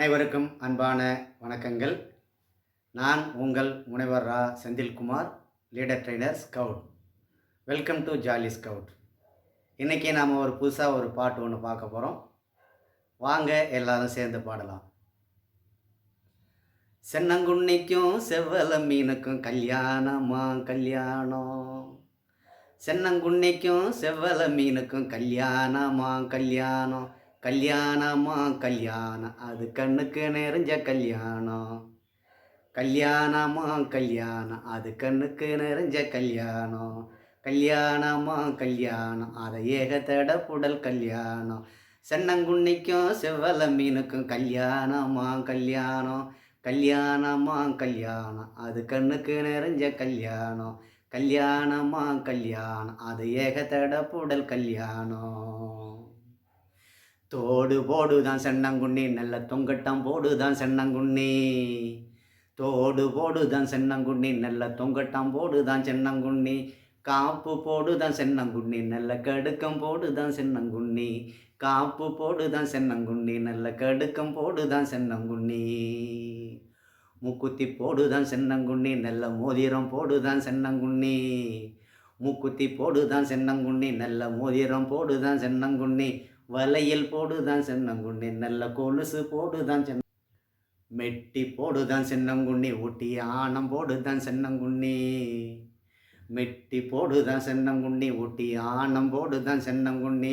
அனைவருக்கும் அன்பான வணக்கங்கள். நான் உங்கள் முனைவர் Ra. Senthilkumar leader trainer scout welcome to jolly scout இன்றைக்கி நாம் ஒரு புதுசாக ஒரு பாட்டு ஒன்று பார்க்க போகிறோம் வாங்க எல்லாரும் சேர்ந்து பாடலாம். சென்னங்குன்னிக்கும் செவ்வல மீனுக்கும் கல்யாணமா கல்யாணம். சென்னங்குன்னிக்கும் செவ்வல மீனுக்கும் கல்யாணமா கல்யாணம். கல்யாணமா? கல்யாணம் அது கண்ணுக்கு நெறிஞ்ச கல்யாணம். கல்யாணமா? கல்யாணம். அது கண்ணுக்கு நெறிஞ்ச கல்யாணம். கல்யாணமா? கல்யாணம். அதை ஏகத்தட புடல் கல்யாணம். சென்னங்குன்னிக்கும் செவ்வல மீனுக்கும் கல்யாணமா? கல்யாணம். கல்யாணமா? கல்யாணம். அது கண்ணுக்கு நெறிஞ்ச கல்யாணம். கல்யாணமா? கல்யாணம். அது ஏகத்தட புடல் கல்யாணம். போடு போடுதான் சென்னங்குண்ணி நல்ல தொங்கட்டம் போடுதான் சென்னங்குண்ணி தோடு போடுதான் சென்னங்குண்ணி நல்ல தொங்கட்டம் போடுதான் சென்னங்குண்ணி காப்பு போடுதான் சென்னங்குண்ணி நல்ல கடுக்கம் போடுதான் சென்னங்குண்ணி காப்பு போடுதான் சென்னங்குண்ணி நல்ல கடுக்கம் போடுதான் சென்னங்குண்ணி மூக்குத்தி போடுதான் சென்னங்குண்ணி நல்ல மோதிரம் போடுதான் சென்னங்குண்ணி மூக்குத்தி போடுதான் சென்னங்குண்ணி நல்ல மோதிரம் போடுதான் சென்னங்குண்ணி வலையில் போடுதான் சென்னங்குண்ணி நல்ல கொலுசு போடுதான் சென்ன மெட்டி போடுதான் சென்னங்குண்ணி ஊட்டி ஆணம் போடுதான் சென்னங்குண்ணி மெட்டி போடுதான் சென்னங்குண்ணி ஊட்டி ஆணம் போடுதான் சென்னங்குண்ணி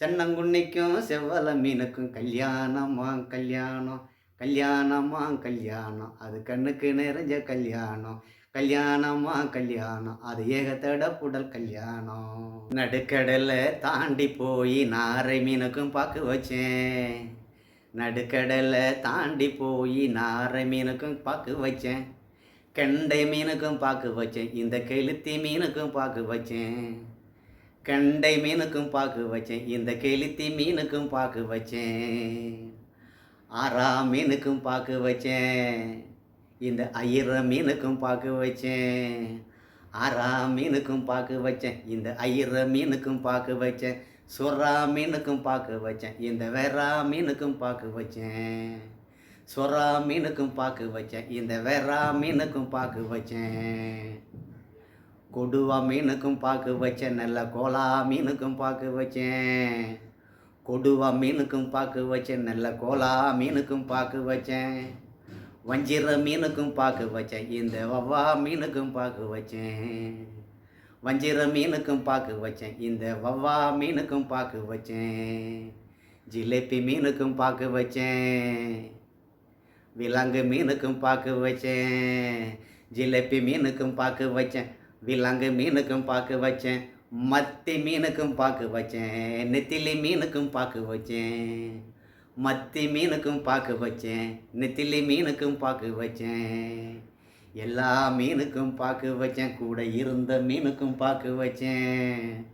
சென்னங்குண்ணிக்கும் செவ்வல மீனுக்கும் கல்யாணமா கல்யாணம் கல்யாணமா கல்யாணம். அது கண்ணுக்கு நிறைஞ்ச கல்யாணம். கல்யாணமா கல்யாணம்? அது ஏகத்தட புடல் கல்யாணம். நடுக்கடலை தாண்டி போய் நாரை மீனுக்கும் பார்க்க வச்சேன். நடுக்கடலை தாண்டி போய் நாரை மீனுக்கும் பார்க்க வச்சேன். கெண்டை மீனுக்கும் பார்க்க வச்சேன். இந்த கெளுத்தி மீனுக்கும் பார்க்க வச்சேன். கெண்டை மீனுக்கும் பார்க்க வச்சேன். இந்த கெளுத்தி மீனுக்கும் பார்க்க வச்சேன். ஆறா மீனுக்கும் பார்க்க வச்சேன். இந்த ஐயர மீனுக்கும் பார்க்க வச்சேன் ஆறா மீனுக்கும் பார்க்க வச்சேன் இந்த ஐயர மீனுக்கும் பார்க்க வச்சேன் சுறா மீனுக்கும் பார்க்க வச்சேன் இந்த வெறா மீனுக்கும் பார்க்க வச்சேன் சுறா மீனுக்கும் பார்க்க வச்சேன் இந்த வெறா மீனுக்கும் பார்க்க வச்சேன் கொடுவா மீனுக்கும் பார்க்க வச்சேன் நல்ல கோலா மீனுக்கும் பார்க்க வச்சேன் கொடுவா மீனுக்கும் பார்க்க வச்சேன் நல்ல கோலா மீனுக்கும் பார்க்க வச்சேன் வஞ்சிர மீனுக்கும் பார்க்க வச்சேன் இந்த வவ்வா மீனுக்கும் பார்க்க வச்சேன் வஞ்சிர மீனுக்கும் பார்க்க வச்சேன் இந்த வவ்வா மீனுக்கும் பார்க்க வச்சேன் ஜிலேபி மீனுக்கும் பார்க்க வச்சேன் விலங்கு மீனுக்கும் பார்க்க வச்சேன் ஜிலேபி மீனுக்கும் பார்க்க வச்சேன் விலங்கு மீனுக்கும் பார்க்க வச்சேன் மத்தி மீனுக்கும் பார்க்க வச்சேன் நெத்திலி மீனுக்கும் பார்க்க வச்சேன் மத்தி மீனுக்கும் பார்க்க வச்சேன் நெத்திலி மீனுக்கும் பார்க்க வச்சேன். எல்லா மீனுக்கும் பார்க்க வச்சேன் கூட இருந்த மீனுக்கும் பார்க்க வச்சேன்.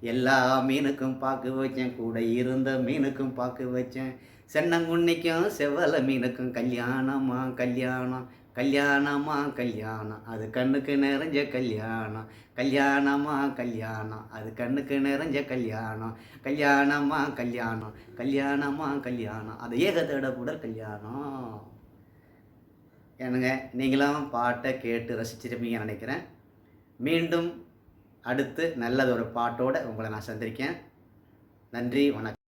எல்லா மீனுக்கும் பார்க்க வச்சேன் கூட இருந்த மீனுக்கும் பார்க்க வச்சேன். சென்னங்குன்னிக்கும் செவ்வல மீனுக்கும் கல்யாணமா கல்யாணம். கல்யாணமா கல்யாணம். அது கண்ணுக்கு நிறைஞ்ச கல்யாணம். கல்யாணமா கல்யாணம். அது கண்ணுக்கு நிறைஞ்ச கல்யாணம். கல்யாணமா கல்யாணம். கல்யாணமா கல்யாணம். அது ஏகத்தோட கூட கல்யாணம். என்னங்க நீங்களும் பாட்டை கேட்டு ரசிச்சிருப்பீங்கன்னு நினைக்கிறேன். மீண்டும் அடுத்து நல்லதொரு பாட்டோடு உங்களை நான் சந்திருக்கேன் நன்றி வணக்கம்.